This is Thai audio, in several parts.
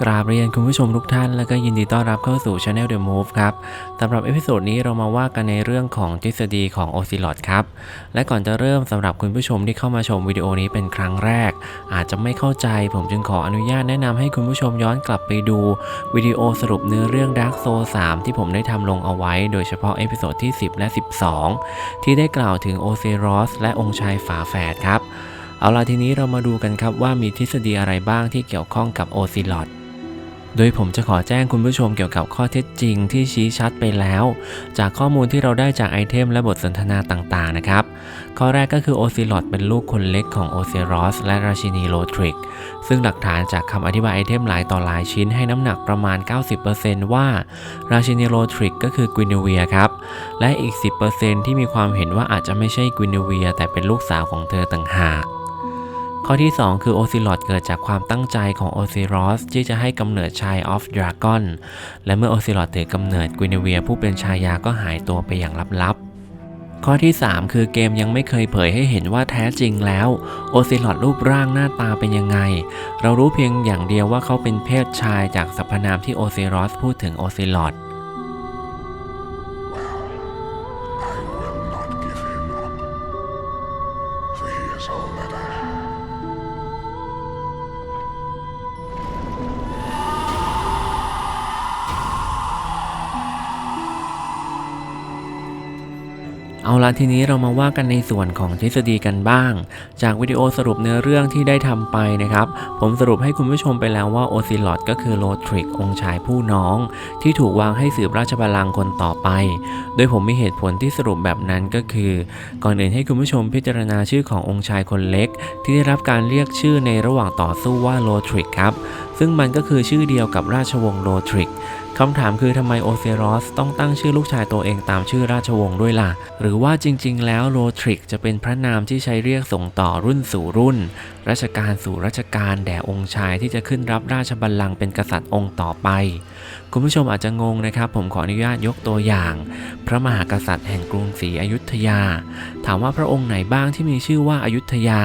กราบเรียนคุณผู้ชมทุกท่านแล้วก็ยินดีต้อนรับเข้าสู่ Channel The Move ครับสำหรับเอพิโซดนี้เรามาว่ากันในเรื่องของทฤษฎีของ o c e l o t ครับ และก่อนจะเริ่มสำหรับคุณผู้ชมที่เข้ามาชมวิดีโอนี้เป็นครั้งแรก อาจจะไม่เข้าใจผมจึงขออนุญาตแนะนำให้คุณผู้ชมย้อนกลับไปดูวิดีโอสรุปเนื้อเรื่อง Dark Soul 3 ที่ผมได้ทำลงเอาไว้ โดยเฉพาะเอพิโซดที่ 10 และ 12 ที่ได้กล่าวถึงโอเซรอสและองค์ชายฝาแฝดครับ เอาล่ะทีนี้เรามาดูกันครับว่ามีทฤษฎีอะไรบ้างที่เกี่ยวข้องกับโอซิลอต โดยผมจะขอแจ้งคุณผู้ชมเกี่ยวกับข้อเท็จจริงที่ชี้ชัดไปแล้ว จากข้อมูลที่เราได้จากไอเทมและบทสนทนาต่างๆนะครับ ข้อแรกก็คือโอซิลอตเป็นลูกคนเล็กของโอเซรอสและราชินีโลทริก ซึ่งหลักฐานจากคำอธิบายไอเทมหลายต่อหลายชิ้นให้น้ำหนักประมาณ 90%ว่า ราชินีโลทริกก็คือกวินเวียครับ และอีก 10%ที่มีความเห็นว่าอาจจะไม่ใช่กวินเวียแต่เป็นลูกสาวของเธอต่างหาก ข้อที่ 2 คือโอซิลอตเกิดจากความตั้งใจของโอซิรอสที่จะให้กำเนิดชายออฟดราก้อนและเมื่อโอซิลอตถือกำเนิดกวินเวียผู้เป็นชายาก็หายตัวไปอย่างลับๆ ข้อที่ 3 คือเกมยังไม่เคยเผยให้เห็นว่าแท้จริงแล้วโอซิลอตรูปร่างหน้าตาเป็นยังไง เรารู้เพียงอย่างเดียวว่าเขาเป็นเพศชายจากสรรพนามที่โอซิรอสพูดถึงโอซิลอต เอาละทีนี้เรามาว่ากันในส่วนของทฤษฎีกันบ้าง จากวิดีโอสรุปเนื้อเรื่องที่ได้ทำไปนะครับ ผมสรุปให้คุณผู้ชมไปแล้วว่าโอซิลอตก็คือโลทริกองค์ชายผู้น้อง ที่ถูกวางให้สืบราชบัลลังก์คนต่อไป โดยผมมีเหตุผลที่สรุปแบบนั้นก็คือ ก่อนอื่นให้คุณผู้ชมพิจารณาชื่อขององค์ชายคนเล็ก ที่ได้รับการเรียกชื่อในระหว่างต่อสู้ว่าโลทริกครับซึ่งมันก็คือชื่อเดียวกับราชวงศ์โลทริก คำถามคือทำไมโอเซรอสต้องตั้งชื่อลูกชายตัวเองตามชื่อราชวงศ์ด้วยล่ะ หรือว่าจริงๆ แล้วโรทริกจะเป็นพระนามที่ใช้เรียกส่งต่อรุ่นสู่รุ่น รัชกาลสู่รัชกาลแด่องค์ชายที่จะขึ้นรับราชบัลลังก์เป็นกษัตริย์องค์ต่อไป คุณผู้ชมอาจจะงงนะครับ ผมขออนุญาตยกตัวอย่าง พระมหากษัตริย์แห่งกรุงศรีอยุธยา ถามว่าพระองค์ไหนบ้างที่มีชื่อว่าอายุทยา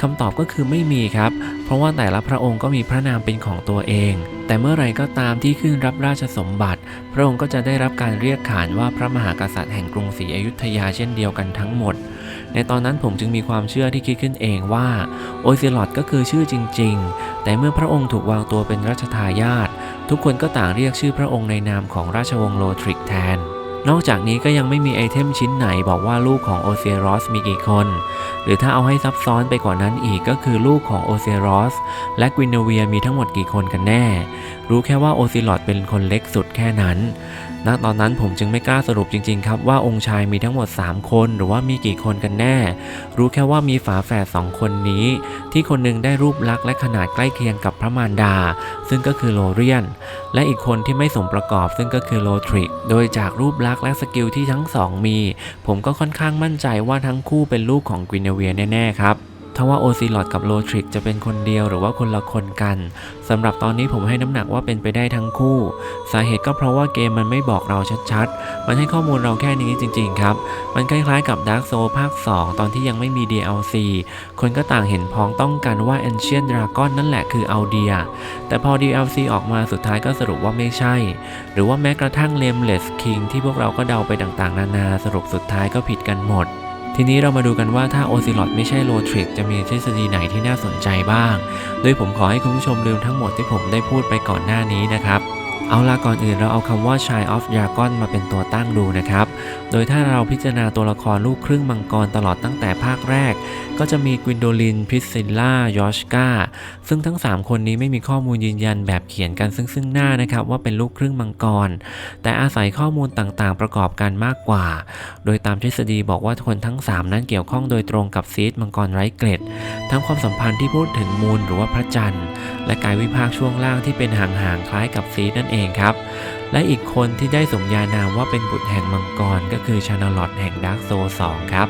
คำตอบก็คือไม่มีครับ เพราะว่าแต่ละพระองค์ก็มีพระนามเป็นของตัวเอง แต่เมื่อไรก็ตามที่ขึ้นรับราชสมบัติ พระองค์ก็จะได้รับการเรียกขานว่าพระมหากษัตริย์แห่งกรุงศรีอยุธยาเช่นเดียวกันทั้งหมด ในตอนนั้นผมจึงมีความเชื่อที่คิดขึ้นเองว่าโอซิลอตก็คือชื่อจริง ๆ แต่เมื่อพระองค์ถูกวางตัวเป็นรัชทายาททุกคนก็ต่างเรียกชื่อพระองค์ในนามของราชวงศ์โลทริกแทน นอกจากนี้ก็ยังไม่มีไอเทมชิ้นไหนบอกว่าลูกของโอเซรอสมีกี่คน หรือถ้าเอาให้ซับซ้อนไปกว่านั้นอีกก็คือลูกของโอเซรอสและกวินเวียมีทั้งหมดกี่คนกันแน่ รู้แค่ว่าโอซิลอดเป็นคนเล็กสุดแค่นั้น ณ ตอนนั้นผมจึงไม่กล้าสรุปจริงๆครับว่าองค์ชายมีทั้งหมด 3 คนหรือว่ามีกี่คนกันแน่ รู้แค่ว่ามีฝาแฝดสองคนนี้ ที่คนหนึ่งได้รูปลักษณ์และขนาดใกล้เคียงกับพระมารดา ซึ่งก็คือโลเรียน และอีกคนที่ไม่สมประกอบซึ่งก็คือโลทริก โดยจากรูปลักษณ์และสกิลที่ทั้งสองมี ผมก็ค่อนข้างมั่นใจว่าทั้งคู่เป็นลูกของกวินเวียแน่ๆครับ ทว่าโอซิลอดกับโลทริกจะเป็นคนเดียวหรือว่าคนละคนกันสำหรับตอนนี้ผมให้น้ำหนักว่าเป็นไปได้ทั้งคู่ สาเหตุก็เพราะว่าเกมมันไม่บอกเราชัดๆ มันให้ข้อมูลเราแค่นี้จริง ๆ ครับ มันคล้ายๆกับ Dark Soul ภาค 2 ตอนที่ยังไม่มี DLC คนก็ต่างเห็นพ้องต้องกันว่า Ancient Dragon นั่นแหละคือเอาเดีย แต่พอ DLC ออกมาสุดท้ายก็สรุปว่าไม่ใช่ หรือว่าแม้กระทั่ง Nameless King ที่พวกเราก็เดาไปต่างๆ นานาสรุปสุดท้ายก็ผิดกันหมด ทีนี้เรามาดูกันว่าถ้าโอซิลอตไม่ใช่โลทริกจะมีทฤษฎีไหนที่น่าสนใจบ้าง โดยผมขอให้คุณผู้ชมลืมทั้งหมดที่ผมได้พูดไปก่อนหน้านี้นะครับ เอาละก่อนอื่นเราเอาคำว่า Child of Dragon มาเป็นตัวตั้งดูนะครับ โดยถ้าเราพิจารณาตัวละครลูกครึ่งมังกรตลอดตั้งแต่ภาคแรก ก็จะมีกวินโดลิน พิซซิลล่า ยอชกาซึ่งทั้ง 3 คนนี้ไม่มีข้อมูลยืนยันแบบเขียนกันซึ่งซึ่งหน้านะครับว่าเป็นลูกครึ่งมังกร แต่อาศัยข้อมูลต่างๆ ประกอบกันมากกว่า โดยตามทฤษฎีบอกว่าคนทั้ง 3 นั้นเกี่ยวข้องโดยตรงกับซีดมังกรไร้เกล็ด ทั้งความสัมพันธ์ที่พูดถึงมูลหรือว่าพระจันทร์ และกายวิภาคช่วงล่างที่เป็นห่างๆคล้ายกับซีดนั่นเองครับ และอีกคนที่ได้สมญานามว่าเป็นบุตรแห่งมังกรก็คือชานาลอตแห่งดาร์กโซ2ครับ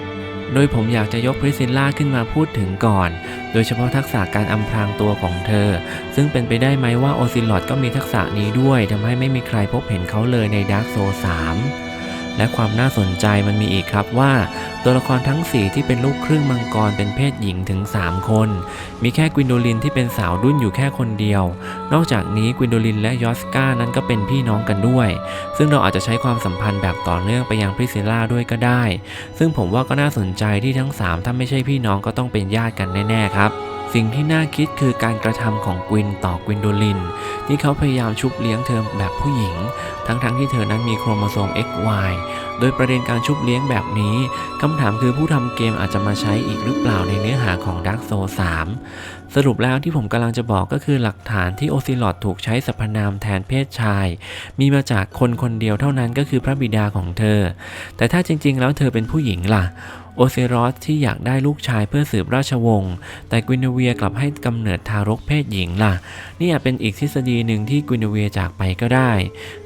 โดยผมอยากจะยกพริซิลล่าขึ้นมาพูดถึงก่อน โดยเฉพาะทักษะการอำพรางตัวของเธอ ซึ่งเป็นไปได้ไหมว่าโอซิลอดก็มีทักษะนี้ด้วยทำให้ไม่มีใครพบเห็นเขาเลยในดาร์กโซ3 และความน่าสนใจมันมีอีกครับว่า ตัวละครทั้ง 4 ที่เป็นลูกครึ่งมังกรเป็นเพศหญิงถึง 3 คน มีแค่กวินโดลินที่เป็นสาวดุ้นอยู่แค่คนเดียว นอกจากนี้กวินโดลินและยอสกานั้นก็เป็นพี่น้องกันด้วย ซึ่งเราอาจจะใช้ความสัมพันธ์แบบต่อเนื่องไปยังพริซิลล่าด้วยก็ได้ ซึ่งผมว่าก็น่าสนใจที่ทั้ง 3 ถ้าไม่ใช่พี่น้องก็ต้องเป็นญาติกันแน่ๆครับ สิ่งที่น่าคิดคือการกระทำของกวินต่อกวินโดลิน ที่เขาพยายามชุบเลี้ยงเธอแบบผู้หญิง ทั้งๆที่เธอนั้นมีโครโมโซม XY โดยประเด็นการชุบเลี้ยงแบบนี้คำถามคือผู้ทำเกมอาจจะมาใช้อีกหรือเปล่าในเนื้อหาของ Dark Souls 3 สรุปแล้วที่ผมกำลังจะบอกก็คือหลักฐานที่โอซิลอดถูกใช้สรรพนามแทนเพศชาย มีมาจากคนคนเดียวเท่านั้นก็คือพระบิดาของเธอ แต่ถ้าจริง ๆ แล้วเธอเป็นผู้หญิงล่ะ โอเซรอสที่อยากได้ลูกชายเพื่อสืบราชวงศ์ แต่กวินเวียกลับให้กำเนิดทารกเพศหญิงล่ะ นี่อาจเป็นอีกทฤษฎีหนึ่งที่กวินเวียจากไปก็ได้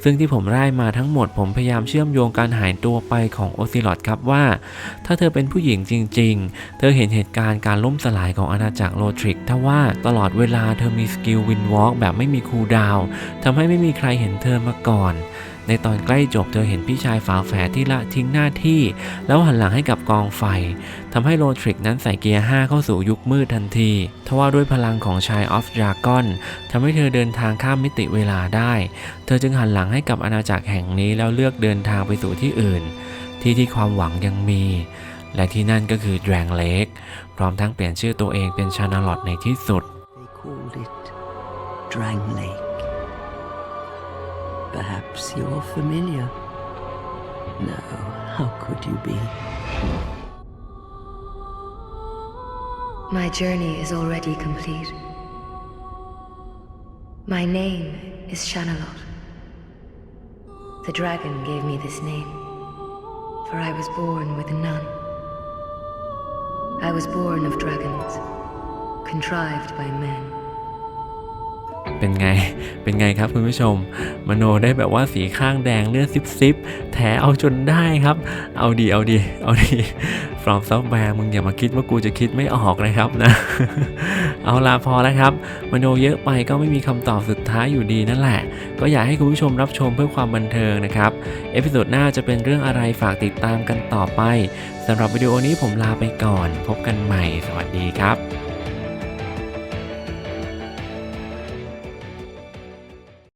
ซึ่งที่ผมร่ายมาทั้งหมดผมพยายามเชื่อมโยงการหายตัวไปของโอซิลอดครับว่า ถ้าเธอเป็นผู้หญิงจริง ๆ เธอเห็นเหตุการณ์การล่มสลายของอาณาจักรโลทริกถ้าว่าตลอดเวลาเธอมีสกิลวินวอล์กแบบไม่มีคูลดาวน์ทำให้ไม่มีใครเห็นเธอมาก่อน ในตอนใกล้จบเธอเห็นพี่ชายฝาแฝดที่ละทิ้งหน้าที่ แล้วหันหลังให้กับกองไฟทำให้โรทริกนั้นใส่เกียร์ 5 เข้าสู่ยุคมืดทันที ทว่าด้วยพลังของชายออฟดราก้อนทำให้เธอเดินทางข้ามมิติเวลาได้ เธอจึงหันหลังให้กับอาณาจักรแห่งนี้แล้วเลือกเดินทางไปสู่ที่อื่น ที่ที่ความหวังยังมี และที่นั่นก็คือแดรงเลกพร้อมทั้งเปลี่ยนชื่อตัวเองเป็นชานาลอตในที่สุด They called it Drang Lake. Perhaps you're familiar. No, how could you be? My journey is already complete. My name is Shanalot. The dragon gave me this name, for I was born with none. I was born of dragons, contrived by men. เป็นไง เป็นไงครับคุณผู้ชม มโนได้แบบว่าสีข้างแดงเลือดซิบซิบแถเอาจนได้ครับ เอาดีเอาดีเอาดี from software มึงอย่ามาคิดว่ากูจะคิดไม่ออกนะครับนะ เอาละพอแล้วครับ มโนเยอะไปก็ไม่มีคำตอบสุดท้ายอยู่ดีนั่นแหละ ก็อยากให้คุณผู้ชมรับชมเพื่อความบันเทิงนะครับ เอพิโซดหน้าจะเป็นเรื่องอะไรฝากติดตามกันต่อไปสำหรับวิดีโอนี้ผมลาไปก่อน พบกันใหม่ สวัสดีครับ